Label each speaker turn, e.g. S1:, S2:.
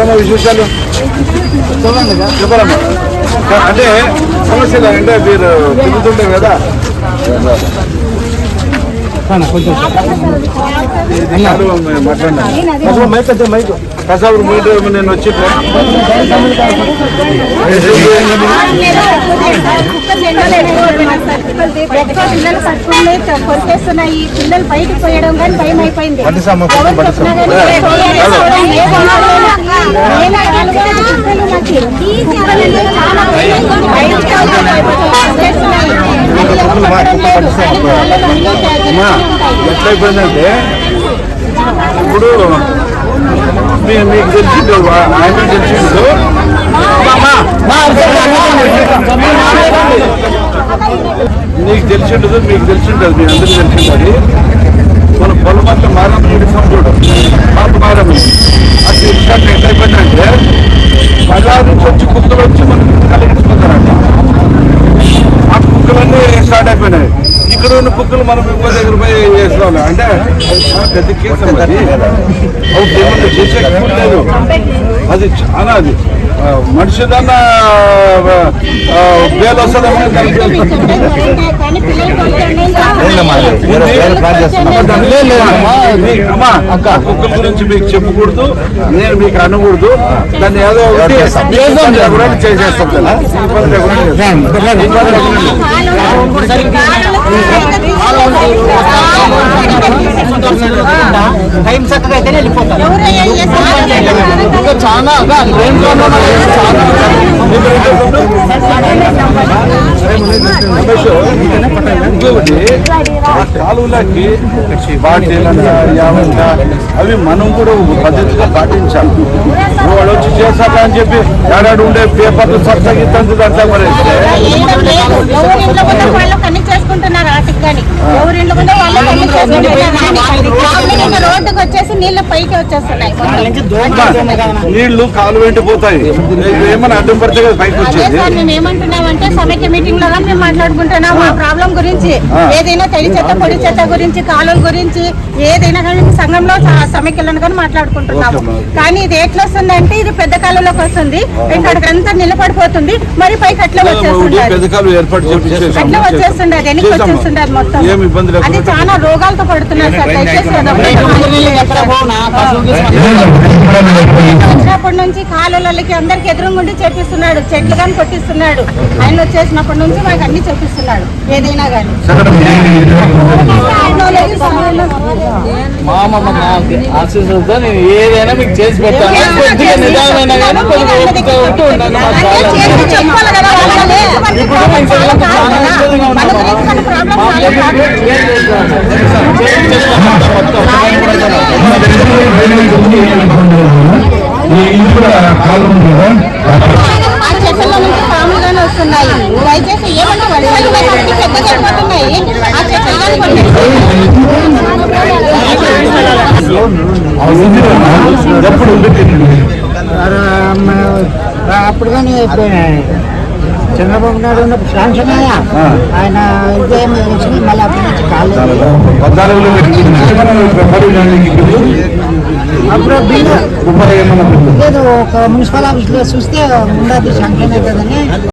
S1: ఏమో విశేషాలు చెప్పాలమ్మా అంటే సమస్య అంటే మీరు తిరుగుతుంటే కదా మాట్లాడినా కసాబు మీరు నేను వచ్చి
S2: పిల్లలు పట్టుకుని కొరికేస్తున్నాయి పిల్లలు బయటకు పోయడం కానీ భయం అయిపోయింది నేను చాలా భయం. బయటకు పోతే
S1: అమ్మా ఎట్లయిపోయిందంటే ఇప్పుడు మీకు తెలిసిండు ఆయన తెలిసిండు అమ్మా, నీకు తెలిసిండదు మీకు తెలిసిండదు మీ అందరికీ తెలిసిండదు మన పొలం అంతా మారం చూడిస్తాం చూడు. పాత మారం అది ఇన్స్టాంట్ ఎట్లయిపోయిందంటే బజార్ నుంచి వచ్చి కుక్కలు వచ్చి మనకి కలిగించుకుంటారంట ఆ కుక్కలన్నీ స్టార్ట్ అయిపోయినాయి ఉన్న కుక్కలు మనం ఇంకో దగ్గర పోయి వేసుకోవాలి అంటే అది చాలా పెద్ద కేసు అది చేసే లేదు. అది చాలా అది. ఆ, మనిషిదన్నా వేలు వస్తుందమ్మా కుక్కల గురించి మీకు చెప్పకూడదు. నేను మీకు అనకూడదు. దాన్ని ఏదో ఒకటి
S3: టైం చక్కగా అయితే చాలా
S1: కాలువలకి యావంట అవి మనం కూడా పద్ధతిగా పాటించాలి వాళ్ళు వచ్చి చేశాక అని చెప్పి ఏడాడు ఉండే పేపర్లు సత్తగి తంతు మరి మరేస్తే
S2: ఏం లేదు. ఎవరి ఇంట్లో ఉన్న వాళ్ళు వచ్చేసి నీళ్ళు పైకి వచ్చేస్తున్నాయి.
S1: నీళ్ళు కాలు వెంట పోతాయి ఏమైనా అడ్డం పడితే కదా పైకి
S2: అదే
S1: వచ్చేది.
S2: సార్ మేము ఏమంటున్నామంటే సమైక్య మీటింగ్లో మేము మాట్లాడుకుంటున్నాం మా ప్రాబ్లం గురించి. ఏదైనా తడి చెత్త పొడి చెత్త గురించి కాలువల గురించి ఏదైనా కానీ సంఘంలో సమైక్యలను కానీ మాట్లాడుకుంటున్నాము. కానీ ఇది ఎట్లా వస్తుందంటే ఇది పెద్ద కాలంలోకి వస్తుంది. ఇక్కడికి అంతా నిలబడిపోతుంది. మరి పైకి అట్లా వచ్చేస్తుంది. అట్లా వచ్చేస్తుండే అది వెనక్కి అది మొత్తం. అది చాలా రోగాలతో పడుతున్నారు సార్. దయచేసి వచ్చినప్పటి నుంచి కాలువలకి అందరికి ఎదురుగుండి చేపిస్తున్నాడు చెట్లు కానీ కొట్టిస్తున్నాడు. ఆయన వచ్చేసినప్పటి నుంచి మాకు అన్ని చేపిస్తున్నాడు ఏదైనా కానీ
S3: ఆశీస్సులతో నేను ఏదైనా మీకు చేసి పెడతాను కొద్దిగా నిదానమైన కానీ కొద్దిగా ఓపిక ఉంటూ ఉండండి. అప్పుడు
S2: ఆ వస్తున్నాయి కానీ
S4: అయిపోయినాయి చంద్రబాబు నాయుడు ఉన్నప్పుడు శాంక్షన్ అయ్యా ఆయన ఇదేమి వచ్చింది మళ్ళీ అప్పటి నుంచి కాలేదు. అప్పుడు బిల్లు లేదు ఒక మున్సిపల్ ఆఫీస్లో చూస్తే ఉండదు శాంక్షన్ అవుతుందని